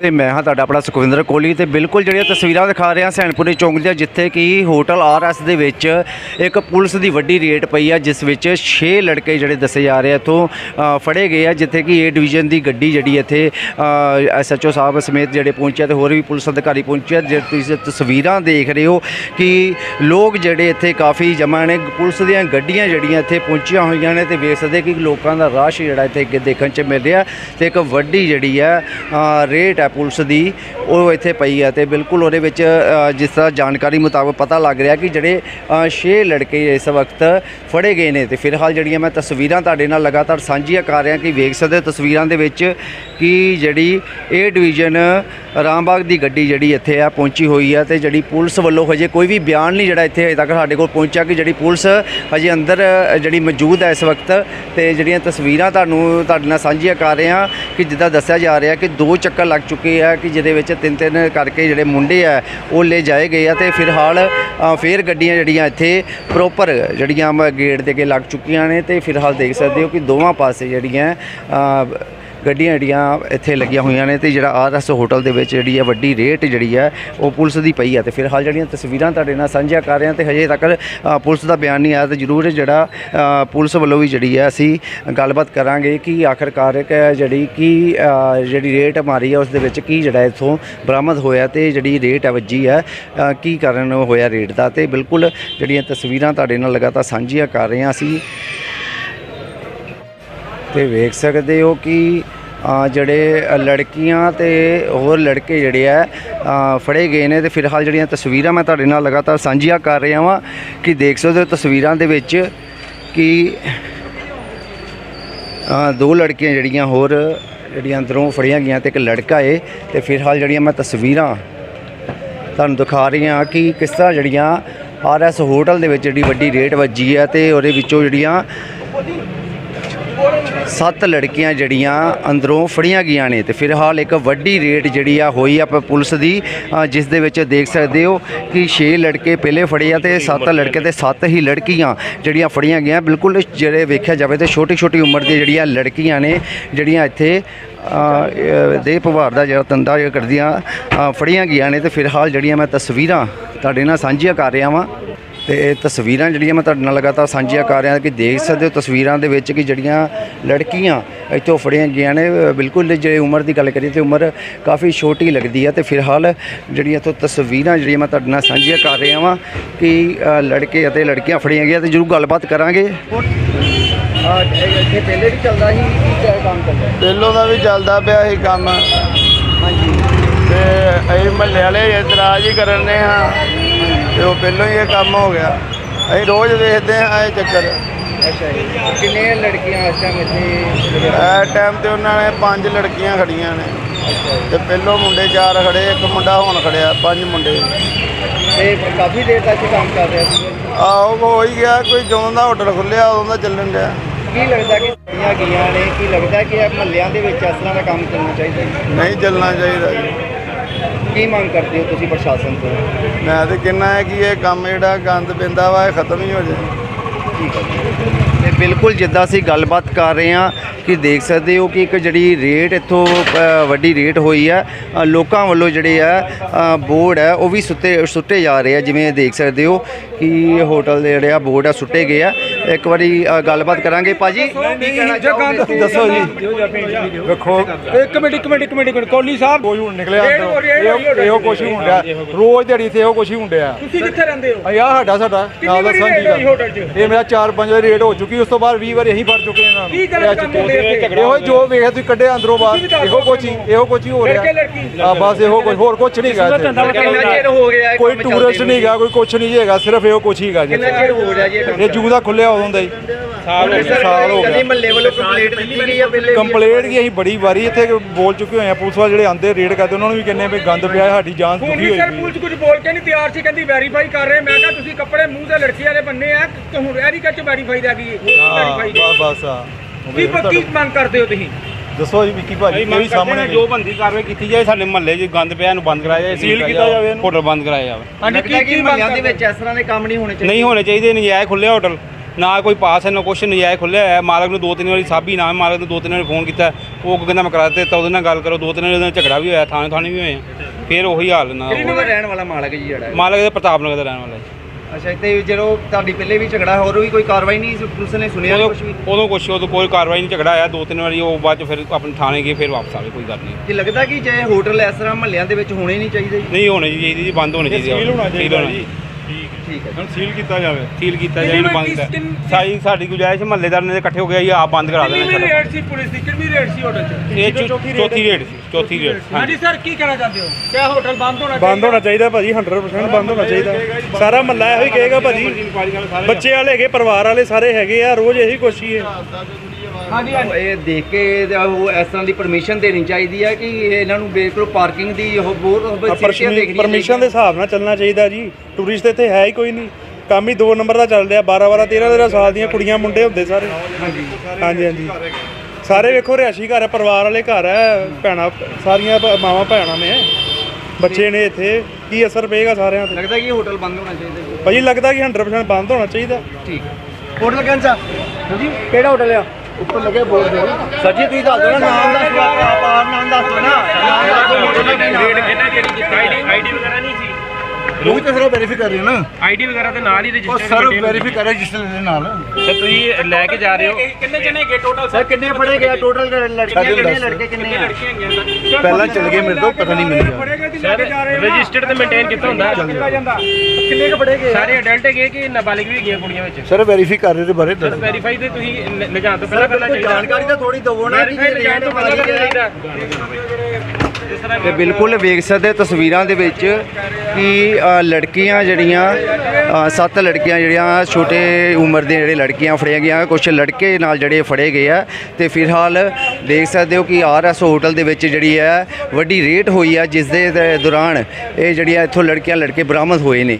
ਤੇ ਮੈਂ ਹਾਂ ਤੁਹਾਡਾ ਆਪਣਾ ਸੁਖਵਿੰਦਰ ਕੋਹਲੀ ਤੇ ਬਿਲਕੁਲ ਜਿਹੜੀਆਂ ਤਸਵੀਰਾਂ ਦਿਖਾ ਰਿਹਾ ਸੈਨਪੁਰੀ ਚੌਂਕ ਦੀਆਂ, ਜਿੱਥੇ ਕਿ ਹੋਟਲ ਆਰਐਸ ਦੇ ਵਿੱਚ ਇੱਕ ਪੁਲਿਸ ਦੀ ਵੱਡੀ ਰੇਡ ਪਈ ਆ, ਜਿਸ ਵਿੱਚ 6 ਲੜਕੇ ਜਿਹੜੇ ਦੱਸੇ ਜਾ ਰਹੇ ਆ, ਇੱਥੋਂ ਫੜੇ ਗਏ ਆ, ਜਿੱਥੇ ਕਿ ਏ ਡਿਵੀਜ਼ਨ ਦੀ ਗੱਡੀ ਜਿਹੜੀ ਇੱਥੇ ਐਸਐਚਓ ਸਾਹਿਬ ਸਮੇਤ ਜਿਹੜੇ ਪਹੁੰਚਿਆ ਤੇ ਹੋਰ ਵੀ ਪੁਲਿਸ ਅਧਿਕਾਰੀ ਪਹੁੰਚਿਆ ਜੇ ਤੁਸੀਂ ਤਸਵੀਰਾਂ ਦੇਖ ਰਹੇ ਹੋ ਕਿ ਲੋਕ ਜਿਹੜੇ ਇੱਥੇ ਕਾਫੀ ਜਮ੍ਹਾਂ ਨੇ, ਪੁਲਿਸ ਦੀਆਂ ਗੱਡੀਆਂ ਜਿਹੜੀਆਂ ਇੱਥੇ ਪਹੁੰਚੀਆਂ ਹੋਈਆਂ ਨੇ ਤੇ ਵੇਖ ਸਕਦੇ ਕਿ ਲੋਕਾਂ ਦਾ ਰਸ਼ ਜਿਹੜਾ ਇੱਥੇ ਅੱਗੇ ਦੇਖਣ 'ਚ ਮਿਲ ਰਿਹਾ ਤੇ ਇੱਕ ਵੱਡੀ ਜਿਹੜੀ ਆ ਰੇਟ ਹੈ ਪੁਲਿਸ ਦੀ, ਉਹ ਇੱਥੇ ਪਈ ਹੈ ਤੇ ਬਿਲਕੁਲ ਉਹਦੇ ਵਿੱਚ ਜਿਸ ਤਰ੍ਹਾਂ ਜਾਣਕਾਰੀ ਮੁਤਾਬਕ ਪਤਾ ਲੱਗ ਰਿਹਾ ਕਿ ਜਿਹੜੇ 6 ਲੜਕੇ ਇਸ ਵਕਤ ਫੜੇ ਗਏ ਨੇ ਤੇ ਫਿਲਹਾਲ ਜਿਹੜੀਆਂ ਮੈਂ ਤਸਵੀਰਾਂ ਤੁਹਾਡੇ ਨਾਲ ਲਗਾਤਾਰ ਸਾਂਝੀਆਂ ਕਰ ਰਿਹਾ ਕਿ ਵੇਖ ਸਕਦੇ ਹੋ ਤਸਵੀਰਾਂ ਦੇ ਵਿੱਚ ਕਿ ਜਿਹੜੀ ਇਹ ਡਿਵੀਜ਼ਨ ਰਾਮਬਾਗ ਦੀ ਗੱਡੀ ਜਿਹੜੀ ਇੱਥੇ ਆ ਪਹੁੰਚੀ ਹੋਈ ਆ ਤੇ ਜਿਹੜੀ ਪੁਲਿਸ ਵੱਲੋਂ ਹਜੇ ਕੋਈ ਵੀ ਬਿਆਨ ਨਹੀਂ ਜਿਹੜਾ ਇੱਥੇ ਹਜੇ ਤੱਕ ਸਾਡੇ ਕੋਲ ਪਹੁੰਚਿਆ ਕਿ ਜਿਹੜੀ ਪੁਲਿਸ ਹਜੇ ਅੰਦਰ ਜਿਹੜੀ ਮੌਜੂਦ ਹੈ ਇਸ ਵਕਤ ਤੇ ਜਿਹੜੀਆਂ ਤਸਵੀਰਾਂ ਤੁਹਾਨੂੰ ਤੁਹਾਡੇ ਨਾਲ ਸਾਂਝੀਆਂ ਕਰ ਰਹੇ ਹਾਂ ਕਿ ਜਿੱਦਾਂ ਦੱਸਿਆ ਜਾ ਰਿਹਾ ਕਿ ਦੋ ਚੱਕਰ ਲੱਗ ਚੁੱਕੇ ਆ ਕਿ ਜਿਹਦੇ ਵਿੱਚ ਤਿੰਨ ਤਿੰਨ ਕਰਕੇ ਜਿਹੜੇ ਮੁੰਡੇ ਆ ਉਹ ਲੈ ਜਾਏ ਗਏ ਆ ਤੇ ਫਿਲਹਾਲ ਅ, ਫੇਰ ਗੱਡੀਆਂ ਜਿਹੜੀਆਂ ਇੱਥੇ ਪ੍ਰੋਪਰ ਜਿਹੜੀਆਂ ਗੇਟ ਦੇ ਅੱਗੇ ਲੱਗ ਚੁੱਕੀਆਂ ਨੇ ਤੇ ਫਿਲਹਾਲ ਦੇਖ ਸਕਦੇ ਹੋ ਕਿ ਦੋਵਾਂ ਪਾਸੇ ਜਿਹੜੀਆਂ ਗੱਡੀਆਂ ਜਿਹੜੀਆਂ ਇੱਥੇ ਲੱਗੀਆਂ ਹੋਈਆਂ ਨੇ ਤੇ ਜਿਹੜਾ ਆਰਐਸ ਹੋਟਲ ਦੇ ਵਿੱਚ ਜਿਹੜੀ ਹੈ ਵੱਡੀ ਰੇਟ ਜਿਹੜੀ ਹੈ ਉਹ ਪੁਲਿਸ ਦੀ ਪਈ ਹੈ ਤੇ ਫਿਲਹਾਲ ਜਿਹੜੀਆਂ ਤਸਵੀਰਾਂ ਤੁਹਾਡੇ ਨਾਲ ਸਾਂਝੀਆਂ ਕਰ ਰਹੇ ਹਾਂ ਤੇ ਹਜੇ ਤੱਕ ਪੁਲਿਸ ਦਾ ਬਿਆਨ ਨਹੀਂ ਆਇਆ ਤੇ ਜ਼ਰੂਰ ਜਿਹੜਾ ਪੁਲਿਸ ਵੱਲੋਂ ਵੀ ਜਿਹੜੀ ਹੈ ਅਸੀਂ ਗੱਲਬਾਤ ਕਰਾਂਗੇ ਕਿ ਆਖਰਕਾਰ ਜਿਹੜੀ ਕੀ ਜਿਹੜੀ ਰੇਟ ਮਾਰੀ ਹੈ ਉਸ ਦੇ ਵਿੱਚ ਕੀ ਜਿਹੜਾ ਇਥੋਂ ਬਰਾਮਦ ਹੋਇਆ ਤੇ ਜਿਹੜੀ ਰੇਟ ਹੈ ਵੱਜੀ ਹੈ ਕੀ ਕਾਰਨ ਹੋਇਆ ਰੇਟ ਦਾ ਤੇ ਬਿਲਕੁਲ ਜਿਹੜੀਆਂ ਤਸਵੀਰਾਂ ਤੁਹਾਡੇ ਨਾਲ ਲਗਾਤਾਰ ਸਾਂਝੀਆਂ ਕਰ ਰਹੇ ਹਾਂ ਅਸੀਂ। ਤੇ ਵੇਖ ਸਕਦੇ ਹੋ ਕਿ ਜਿਹੜੇ ਲੜਕੀਆਂ ਤੇ ਹੋਰ ਲੜਕੇ ਜਿਹੜੇ ਆ ਫੜੇ ਗਏ ਨੇ ਤੇ ਫਿਲਹਾਲ ਜਿਹੜੀਆਂ ਤਸਵੀਰਾਂ ਮੈਂ ਤੁਹਾਡੇ ਨਾਲ ਲਗਾਤਾਰ ਸਾਂਝੀਆਂ ਕਰ ਰਿਹਾ ਵਾਂ ਕਿ ਦੇਖ ਸਕਦੇ ਹੋ ਤਸਵੀਰਾਂ ਦੇ ਵਿੱਚ ਕਿ ਦੋ ਲੜਕੀਆਂ ਜਿਹੜੀਆਂ ਹੋਰ ਜਿਹੜੀਆਂ ਅੰਦਰੋਂ ਫੜੀਆਂ ਗਈਆਂ ਤੇ ਇੱਕ ਲੜਕਾ ਏ ਤੇ ਫਿਲਹਾਲ ਜਿਹੜੀਆਂ ਮੈਂ ਤਸਵੀਰਾਂ ਤੁਹਾਨੂੰ ਦਿਖਾ ਰਹੀ ਹਾਂ ਕਿ ਕਿਸ ਤਰ੍ਹਾਂ ਜਿਹੜੀਆਂ ਆਰਐਸ ਹੋਟਲ ਦੇ ਵਿੱਚ ਜਿਹੜੀ ਵੱਡੀ ਰੇਟ ਵੱਜੀ ਹੈ ਤੇ ਉਹਦੇ ਵਿੱਚੋਂ ਜਿਹੜੀਆਂ ਸੱਤ ਲੜਕੀਆਂ ਜਿਹੜੀਆਂ ਅੰਦਰੋਂ ਫੜੀਆਂ ਗਈਆਂ ਨੇ ਤੇ ਫਿਲਹਾਲ ਇੱਕ ਵੱਡੀ ਰੇਟ ਜਿਹੜੀ ਆ ਹੋਈ ਆ ਪੁਲਿਸ ਦੀ ਜਿਸ ਦੇ ਵਿੱਚ ਦੇਖ ਸਕਦੇ ਹੋ ਕਿ 6 ਲੜਕੇ ਪਹਿਲੇ ਫੜੇ ਆ ਤੇ 7 ਲੜਕੇ ਤੇ 7 ਹੀ ਲੜਕੀਆਂ ਜਿਹੜੀਆਂ ਫੜੀਆਂ ਗਈਆਂ। ਬਿਲਕੁਲ ਜਿਹੜੇ ਵੇਖਿਆ ਜਾਵੇ ਤੇ ਛੋਟੀ ਛੋਟੀ ਉਮਰ ਦੀਆਂ ਜਿਹੜੀਆਂ ਲੜਕੀਆਂ ਨੇ, ਜਿਹੜੀਆਂ ਇੱਥੇ ਦੇ ਪਵਾਰ ਦਾ ਜਿਹੜਾ ਤੰਦਾ ਕਰਦੀਆਂ ਫੜੀਆਂ ਗਈਆਂ ਨੇ ਤੇ ਫਿਲਹਾਲ ਜਿਹੜੀਆਂ ਮੈਂ ਤਸਵੀਰਾਂ ਤੁਹਾਡੇ ਨਾਲ ਸਾਂਝੀਆਂ ਕਰ ਰਿਹਾ ਵਾਂ। ਤੇ ਇਹ ਤਸਵੀਰਾਂ ਜਿਹੜੀਆਂ ਮੈਂ ਤੁਹਾਡੇ ਨਾਲ ਲਗਾਤਾਰ ਸਾਂਝੀਆਂ ਕਰ ਰਿਹਾ ਕਿ ਦੇਖ ਸਕਦੇ ਹੋ ਤਸਵੀਰਾਂ ਦੇ ਵਿੱਚ ਕਿ ਜਿਹੜੀਆਂ ਲੜਕੀਆਂ ਇੱਥੋਂ ਫੜੀਆਂ ਗਈਆਂ ਨੇ ਬਿਲਕੁਲ ਜੇ ਉਮਰ ਦੀ ਗੱਲ ਕਰੀਏ ਤੇ ਉਮਰ ਕਾਫੀ ਛੋਟੀ ਲੱਗਦੀ ਹੈ ਤੇ ਫਿਲਹਾਲ ਜਿਹੜੀਆਂ ਇੱਥੋਂ ਤਸਵੀਰਾਂ ਜਿਹੜੀਆਂ ਮੈਂ ਤੁਹਾਡੇ ਨਾਲ ਸਾਂਝੀਆਂ ਕਰ ਰਿਹਾ ਵਾਂ ਕਿ ਲੜਕੇ ਅਤੇ ਲੜਕੀਆਂ ਫੜੀਆਂ ਗਈਆਂ ਤੇ ਜ਼ਰੂਰ ਗੱਲਬਾਤ ਕਰਾਂਗੇ। ਇੱਥੇ ਪਹਿਲੇ ਵੀ ਚੱਲਦਾ ਸੀ ਕੀ ਕੰਮ ਚੱਲਦਾ ਪਹਿਲੋਂ ਦਾ ਵੀ ਚੱਲਦਾ ਪਿਆ ਸੀ ਕੰਮ। ਹਾਂਜੀ। ਤੇ ਅਸੀਂ ਮਹੱਲੇ ਵਾਲੇ ਇਤਰਾਜ਼ ਹੀ ਕਰਨ ਹਾਂ। ਤੇ ਉਹ ਪਹਿਲੋਂ ਹੀ ਇਹ ਕੰਮ ਹੋ ਗਿਆ। ਅਸੀਂ ਰੋਜ਼ ਵੇਖਦੇ ਹਾਂ ਇਹ ਚੱਕਰ। ਅੱਛਾ ਜੀ। ਕਿੰਨੇ ਲੜਕੀਆਂ ਇਸ ਟਾਈਮ ਇੱਥੇ ਇਹ ਟਾਈਮ ਤੇ ਉਹਨਾਂ ਨੇ ਪੰਜ ਲੜਕੀਆਂ ਖੜੀਆਂ ਨੇ। ਤੇ ਪਹਿਲੋਂ ਮੁੰਡੇ ਚਾਰ ਖੜੇ ਇੱਕ ਮੁੰਡਾ ਹੁਣ ਖੜਿਆ ਪੰਜ ਮੁੰਡੇ। ਤੇ ਕਾਫੀ ਦੇਰ ਤੱਕ ਕੰਮ ਕਰ ਰਿਹਾ ਸੀ। ਆਹੋ ਹੋ ਹੀ ਗਿਆ ਕੋਈ ਜਦੋਂ ਦਾ ਹੋਟਲ ਖੁੱਲਿਆ ਉਦੋਂ ਦਾ ਚੱਲਣ ਡਿਆ। ਕੀ ਲੱਗਦਾ ਕਿ ਗਈਆਂ ਨੇ? ਕੀ ਲੱਗਦਾ ਕਿ ਇਹ ਮਹੱਲਿਆਂ ਦੇ ਵਿੱਚ ਇਸ ਤਰ੍ਹਾਂ ਦਾ ਕੰਮ ਚੱਲਣਾ ਚਾਹੀਦਾ? ਨਹੀਂ ਚੱਲਣਾ ਚਾਹੀਦਾ ਜੀ। ਕੀ ਮੰਗ ਕਰਦੇ ਹੋ ਤੁਸੀਂ ਪ੍ਰਸ਼ਾਸਨ ਤੋਂ? ਮੈਂ ਤੇ ਕਹਿੰਦਾ ਹੈ ਕਿ ਇਹ ਕੰਮ ਜਿਹੜਾ ਗੰਦ ਪੈਂਦਾ ਵਾ ਇਹ ਖਤਮ ਹੀ ਹੋ ਜਾਏ। ਠੀਕ ਹੈ ਤੇ ਬਿਲਕੁਲ ਜਿੱਦਾਂ ਅਸੀਂ ਗੱਲਬਾਤ ਕਰ ਰਹੇ ਹਾਂ ਕਿ ਦੇਖ ਸਕਦੇ ਹੋ ਕਿ ਇੱਕ ਜਿਹੜੀ ਰੇਟ ਇੱਥੋਂ ਅ, ਵੱਡੀ ਰੇਟ ਹੋਈ ਹੈ। ਅ, ਲੋਕਾਂ ਵੱਲੋਂ ਜਿਹੜੇ ਆ ਬੋਰਡ ਹੈ ਉਹ ਵੀ ਸੁੱਤੇ ਸੁੱਟੇ ਜਾ ਰਹੇ ਆ। ਜਿਵੇਂ ਦੇਖ ਸਕਦੇ ਹੋ ਕਿ ਹੋਟਲ ਦੇ ਜਿਹੜੇ ਆ ਬੋਰਡ ਆ ਸੁੱਟੇ ਗਏ ਆ। ਇੱਕ ਵਾਰੀ ਅ, ਗੱਲਬਾਤ ਕਰਾਂਗੇ ਭਾਜੀ। ਦੱਸੋ ਜੀ। ਵੇਖੋ ਇੱਕ ਮਿੰਟ ਇੱਕ ਮਿੰਟ ਇੱਕ ਮਿੰਟ ਇੱਕ ਮਿੰਟ। ਕੋਲੀ ਸਾਹਿਬ ਕੋਈ ਹੁਣ ਨਿਕਲਿਆ ਇਹੋ ਇਹੋ ਕੁਛ ਹੀ ਹੁੰਦਾ ਰੋਜ਼ ਦਿਹਾੜੀ ਤੇ ਇਹੋ ਕੁਛ ਹੀ ਹੁੰਦਾ ਤੁਸੀਂ ਕਿੱਥੇ ਰਹਿੰਦੇ ਹੋ? ਆ ਯਾ ਸਾਡਾ ਸਾਡਾ ਨਾਲ ਵਾਰੀ ਦੱਸਾਂ ਕੀ ਰੇਟ ਹੋਈ ਹੋਟਲ 'ਚ? ਗੱਲ। ਇਹ ਮੇਰਾ 4-5 ਵਾਰੀ ਰੇਟ ਹੋ ਚੁੱਕੀ ਉਸ ਤੋਂ ਬਾਅਦ 20 ਵਾਰੀ ਅਸੀਂ ਫੜ ਚੁੱਕੇ ਇਹਨਾਂ ਨੂੰ। ਕੀ ਗਲਤ ਇਹ ਕੰਮ ਚਿੱਟੇ ਹੁੰਦੇ ਇੱਥੇ? ਇਹੋ ਹੀ ਜੋ ਵੇਖਿਆ ਤੁਸੀਂ ਕੱਢਿਆ ਅੰਦਰੋਂ ਤੁਸੀਂ ਬਾਹਰ ਦੱਸੋ ਇਹੋ ਕੁਛ ਹੀ ਇਹੋ ਕੁਛ ਹੀ ਹੋ ਰਿਹਾ। ਲੜਕੇ ਲੜਕੀ। ਆ ਬਸ ਇਹੋ ਕੁਛ ਹੋਰ ਕੁਛ ਨਹੀਂ ਗਾ ਇੱਥੇ। ਕਿੰਨਾ ਚਿਰ ਹੋ ਗਿਆ ਇਹ ਕੋਈ ਕੰਮ ਚੱਲਦੇ ਟੂਰਿਸਟ ਨਹੀਂ ਗਾ ਕੋਈ ਕੁਛ ਨਹੀਂ ਹੈਗਾ ਸਿਰਫ ਇਹੋ ਕੁਛ ਹੀ ਗਾ ਜੀ। ਕਿੰਨਾ ਚਿਰ ਹੋ ਰਿਹਾ ਜੀ ਇਹ ਕੰਮ ਇਹ ਜੂ ਦਾ ਖੁੱਲਿਆ ਉਦੋਂ ਦਾ ਹੀ ਸਾਲ ਹੋ ਕਦੀ ਗਿਆ। ਮਹੱਲੇ ਵੱਲੋਂ ਕੰਪਲੀਟ ਦਿੱਤੀ ਗਈ ਆ ਪਹਿਲੇ? ਕੰਪਲੇਂਟ ਕੀ ਅਸੀਂ ਬੜੀ ਵਾਰੀ ਇੱਥੇ ਬੋਲ ਚੁੱਕੇ ਹੋਏ ਆ। ਪੁਲਿਸ ਵਾਲੇ ਜਿਹੜੇ ਆਂਦੇ ਰੇਡ ਕਰਦੇ ਉਹਨਾਂ ਨੂੰ ਵੀ ਕਹਿੰਦੇ ਵੀ ਗੰਦ ਪਿਆ ਸਾਡੀ ਜਾਨ ਦੁਖੀ ਹੋਈ ਸਰ ਪਈ ਪੁਲਿਸ ਕੁਝ ਬੋਲ ਕੇ ਨਹੀਂ ਤਿਆਰ ਸੀ ਕਹਿੰਦੀ ਵੈਰੀਫਾਈ ਕਰ ਰਹੇ ਮੈਂ ਕਿਹਾ ਤੁਸੀਂ ਕੱਪੜੇ ਮੂੰਹ ਤੇ ਲੜਕੀ ਵਾਲੇ ਬੰਨੇ ਆ ਤੇ ਹੁਣ ਐਰੀਕਾ ਚ ਵੈਰੀਫਾਈ ਰਹਿ ਗਈ ਹਾਂ ਵੈਰੀਫਾਈ ਬਸ ਬਸ ਆ ਕੀ ਕੀ ਮੰਗ ਕਰਦੇ ਹੋ ਤੁਸੀਂ? ਦੱਸੋ ਜੀ ਵਿੱਕੀ ਭਾਜੀ ਇਹ ਵੀ ਸਾਹਮਣੇ ਜੋ ਬੰਦੀ ਕਾਰਵਾਈ ਕੀਤੀ ਜਾਏ ਸਾਡੇ ਮਹੱਲੇ 'ਚ ਗੰਦ ਪਿਆ ਇਹਨੂੰ ਬੰਦ ਕਰਾਇਆ ਜਾਏ ਸੀਲ ਕੀਤਾ ਜਾਵੇ ਇਹਨੂੰ। ਹੋਟਲ ਬੰਦ ਕਰਾਇਆ ਜਾਵੇ। ਹਾਂਜੀ ਕੀ ਕਿ ਕੀ ਮੰਗ ਮਹੱਲਿਆਂ ਦੇ ਵਿੱਚ ਇਸ ਤਰ੍ਹਾਂ ਦੇ ਕੰਮ ਨਹੀਂ ਹੋਣੇ ਚਾਹੀਦੇ? ਨਹੀਂ ਹੋਣੇ ਚਾਹੀਦੇ ਨਜਾਇਜ਼ ਖੁੱਲਿਆ ਹੋਟਲ। ਨਾ ਕੋਈ ਪਾਸ ਹੈ ਨਾ ਕੁਛ ਨਜਾਇਜ਼ ਖੁੱਲਿਆ ਹੈ। ਮਾਲਕ ਨੂੰ ਦੋ ਤਿੰਨ ਵਾਰੀ ਸਾਬੀ ਨਾਮ ਮਾਲਕ ਨੂੰ ਦੋ ਤਿੰਨ ਵਾਰੀ ਫੋਨ ਕੀਤਾ। ਉਹ ਕਹਿੰਦਾ ਮੈਂ ਕਰਾ ਦਿੱਤਾ। ਉਹਦੇ ਨਾਲ ਗੱਲ ਕਰੋ ਦੋ ਤਿੰਨ ਵਾਰੀ ਉਹਦੇ ਨਾਲ ਝਗੜਾ ਵੀ ਹੋਇਆ ਥਾਣੇ ਥਾਣੇ ਵੀ ਹੋਏ ਆ। ਫਿਰ ਉਹੀ ਹਾਲ ਨਾ ਕਿਹਨੂੰ ਦਾ ਰਹਿਣ ਵਾਲਾ ਮਾਲਕ ਜੀ ਜਿਹੜਾ? ਮਾਲਕ ਦੇ ਪ੍ਰਤਾਪ ਨਗਰ ਦਾ ਰਹਿਣ ਵਾਲਾ ਜੀ। ਅੱਛਾ ਤੇ ਜਦੋਂ ਤੁਹਾਡੀ ਪਹਿਲੇ ਵੀ ਝਗੜਾ ਹੋਰ ਵੀ ਕੋਈ ਕਾਰਵਾਈ ਨਹੀਂ ਸੀ, ਪੁਲਿਸ ਨੇ ਸੁਣਿਆ ਉਦੋਂ ਕੁਝ ਵੀ? ਉਦੋਂ ਕੁਛ ਉਦੋਂ ਕੋਈ ਕਾਰਵਾਈ ਨਹੀਂ ਝਗੜਾ ਆਇਆ ਦੋ ਤਿੰਨ ਵਾਰੀ ਉਹ ਬਾਅਦ ਚ ਫਿਰ ਆਪਣੇ ਥਾਣੇ ਗਏ ਫਿਰ ਵਾਪਸ ਆ ਗਏ ਕੋਈ ਗੱਲ ਨਹੀਂ। ਕਿ ਲੱਗਦਾ ਕਿ ਜੇ ਹੋਟਲ ਇਸ ਤਰ੍ਹਾਂ ਮਹੱਲਿਆਂ ਦੇ ਵਿੱਚ ਹੋਣੇ ਨਹੀਂ ਚਾਹੀਦੇ ਜੀ? ਨਹੀਂ ਹੋਣੀ ਚਾਹੀਦੀ ਜੀ ਬੰਦ ਹੋਣੀ ਚਾਹੀਦੀ ਸੀਲ ਹੋਣਾ ਚਾਹੀਦਾ ਜੀ। ਠੀਕ ਹੈ ਹੁਣ ਸੀਲ ਕੀਤਾ ਜਾਵੇ। ਸੀਲ ਕੀਤਾ ਕਿੰਨੀ ਇਹਨੂੰ ਵਾਰ ਬੰਦ ਕਿੰਨ- ਸਾਡੀ ਗੁਜਾਇਸ਼ ਮਹੱਲੇਦਾਰ ਨੇ ਇਕੱਠੇ ਹੋ ਗਿਆ ਜੀ ਆਪ ਬੰਦ ਕਰਾ ਕਿੰਨੀ ਦੇਣਾ ਵੀ ਸਾਡਾ। ਰੇਟ ਸੀ ਪੁਲਿਸ ਦੀ? ਕਿੰਨੀ ਰੇਟ ਸੀ ਹੋਟਲ 'ਚ? ਇਹ ਚੌ- ਚੌਥੀ ਰੇਟ ਸੀ ਚੌਥੀ ਰੇਟ ਹਾਂਜੀ। ਸਰ ਕੀ ਕਹਿਣਾ ਚਾਹੁੰਦੇ ਹੋ? ਕਿਆ ਹੋਟਲ ਬੰਦ ਹੋਣਾ ਬੰਦ ਹੋਣਾ ਚਾਹੀਦਾ ਭਾਜੀ 100% ਬੰਦ ਹੋਣਾ ਚਾਹੀਦਾ। ਸਾਰਾ ਮਹੱਲਾ ਇਹੋ ਹੀ ਕਹੇਗਾ ਭਾਜੀ। ਬੱਚੇ ਵਾਲੇ ਹੈਗੇ ਪਰਿਵਾਰ ਵਾਲੇ ਸਾਰੇ ਹੈਗੇ ਆ ਰੋਜ਼ ਇਹੀ ਕੁਛ ਹੀ ਹਾਂਜੀ ਇਹ ਦੇਖ ਕੇ ਉਹ ਇਸ ਤਰ੍ਹਾਂ ਦੀ ਪਰਮਿਸ਼ਨ ਦੇਣੀ ਚਾਹੀਦੀ ਹੈ ਕਿ ਇਹਨਾਂ ਨੂੰ ਬਿਲਕੁਲ ਪਾਰਕਿੰਗ ਦੀ ਉਹ ਬਹੁਤ ਸਿੱਖਿਆ ਦੇਖਣੀ ਪਰਮਿਸ਼ਨ ਦੇ ਹਿਸਾਬ ਨਾਲ ਚੱਲਣਾ ਚਾਹੀਦਾ ਜੀ। ਟੂਰਿਸਟ ਇੱਥੇ ਹੈ ਹੀ ਕੋਈ ਨਹੀਂ। ਕੰਮ ਹੀ 2 ਨੰਬਰ ਦਾ ਚੱਲ ਰਿਹਾ 12 12 13 13 ਸਾਲ ਦੀਆਂ ਕੁੜੀਆਂ ਮੁੰਡੇ ਹੁੰਦੇ ਸਾਰੇ। ਹਾਂਜੀ। ਹਾਂਜੀ ਹਾਂਜੀ। ਸਾਰੇ ਵੇਖੋ ਰਿਹਾਸ਼ੀ ਘਰ ਹੈ ਪਰਿਵਾਰ ਵਾਲੇ ਘਰ ਹੈ ਭੈਣਾਂ ਸਾਰੀਆਂ ਮਾਵਾਂ ਭੈਣਾਂ ਨੇ। ਬੱਚੇ ਨੇ ਇੱਥੇ। ਕੀ ਅਸਰ ਪਏਗਾ ਸਾਰਿਆਂ ਤੇ? ਲੱਗਦਾ ਕਿ ਹੋਟਲ ਬੰਦ ਹੋਣਾ ਚਾਹੀਦਾ ਭਾਜੀ ਲੱਗਦਾ ਕਿ 100% ਬੰਦ ਹੋਣਾ ਚਾਹੀਦਾ। ਠੀਕ। ਹੋਟਲ ਕਹਿੰਦਾ ਜੀ ਕਿਹੜਾ ਹੋਟਲ ਆ? ਉੱਪਰ ਲੱਗੇ ਬੋਰਡ ਦੇ। ਸਰ ਜੀ ਤੁਸੀਂ ਦੱਸ ਦਿਓ ਨਾ ਨਾਮ ਦਾ ਸਵਾਲ ਆਪ ਨਾਮ ਦੱਸ ਦਿਓ ਨਾ। ਨਾਮ ਦੱਸ ਦਿਓ ਹੋਟਲ ਦਾ ਕੀ ਨਾਮ ਹੈ ਕਿਹੜਾ ਜਿਹੜੀ ਆਈਡੀ ਆਈਡੀ ਵਗੈਰਾ ਨਹੀਂ ਸੀ। ਉਹ ਤਾਂ ਸਿਰਫ ਵੈਰੀਫਾਈ ਕਰ ਰਹੇ ਹੋ ਨਾ। ਆਈਡੀ ਵਗੈਰਾ ਦੇ ਨਾਲ ਹੀ ਉਹ ਰਜਿਸਟਰ ਸਰ ਵੈਰੀਫਾਈ ਕਰ ਰਹੇ ਜਿਸ ਦੇ ਨਾਲ। ਸਰ ਤੁਸੀਂ ਲੈ ਕੇ ਜਾ ਰਹੇ ਹੋ। ਕਿੰਨੇ ਜਣੇ ਗਏ ਟੋਟਲ ਸਰ? ਕਿੰਨੇ ਫੜੇ ਗਏ? ਟੋਟਲ ਲੜਕੀਆਂ ਕਿੰਨੇ ਲੜਕੇ ਕਿੰਨੇ ਆ? ਪਹਿਲਾਂ ਚਲ ਗਏ ਮੇਰੇ ਤੋਂ ਪਤਾ ਨਹੀਂ ਮੈਨੂੰ। ਫੜੇ ਗਏ ਤੇ ਲੈ ਕੇ ਜਾ ਰਹੇ ਹੋ ਰਜਿਸਟਰਡ ਤੇ ਮੇਨਟੇਨ ਕੀਤਾ ਹੁੰਦਾ। ਕਿੱਦਾਂ ਜਾਂਦਾ? ਕਿੰਨੇ ਕ ਫੜੇ ਗਏ? ਸਾਰੇ ਅਡਲਟ ਹੈਗੇ ਕਿ ਨਾਬਾਲਿਗ ਵੀ ਹੈਗੀਆਂ ਕੁੜੀਆਂ ਵਿੱਚ? ਸਰ ਵੈਰੀਫਾਈ ਕਰ ਰਹੇ ਦੇ ਬਾਰੇ ਸਰ ਵੈਰੀਫਾਈ ਤੇ ਤੁਸੀਂ ਲ- ਲਿਜਾਣ ਤੋਂ ਪਹਿਲਾਂ ਕਰਨਾ ਚਾਹੀਦਾ ਜਾਣਕਾਰੀ ਤਾਂ ਥੋੜੀ ਦਵੋ ਨਾ ਕਿ ਵੈਰੀਫਾਈ ਲਿਜਾਣ ਤੋਂ ਪਹਿਲਾਂ ਕਰਨਾ ਚਾਹੀਦਾ? ਤੇ ਬਿਲਕੁਲ ਵੇਖ ਸਕਦੇ ਤਸਵੀਰਾਂ ਦੇ ਵਿੱਚ ਕਿ ਲੜਕੀਆਂ ਜਿਹੜੀਆਂ ਸੱਤ ਲੜਕੀਆਂ ਜਿਹੜੀਆਂ ਛੋਟੇ ਉਮਰ ਦੇ ਜਿਹੜੇ ਲੜਕੀਆਂ ਫੜੀਆਂ ਗਈਆਂ ਕੁਝ ਲੜਕੇ ਨਾਲ ਜਿਹੜੇ ਫੜੇ ਗਏ ਆ। ਤੇ ਫਿਲਹਾਲ ਦੇਖ ਸਕਦੇ ਹੋ ਕਿ ਆਰਐਸ ਹੋਟਲ ਦੇ ਵਿੱਚ ਜਿਹੜੀ ਹੈ, ਵੱਡੀ ਰੇਟ ਹੋਈ ਆ ਜਿਸ ਦੇ ਦ- ਦੌਰਾਨ ਇਹ ਜਿਹੜੀਆਂ ਇੱਥੋਂ ਲੜਕੀਆਂ ਲੜਕੇ ਬਰਾਮਦ ਹੋਏ ਨੇ।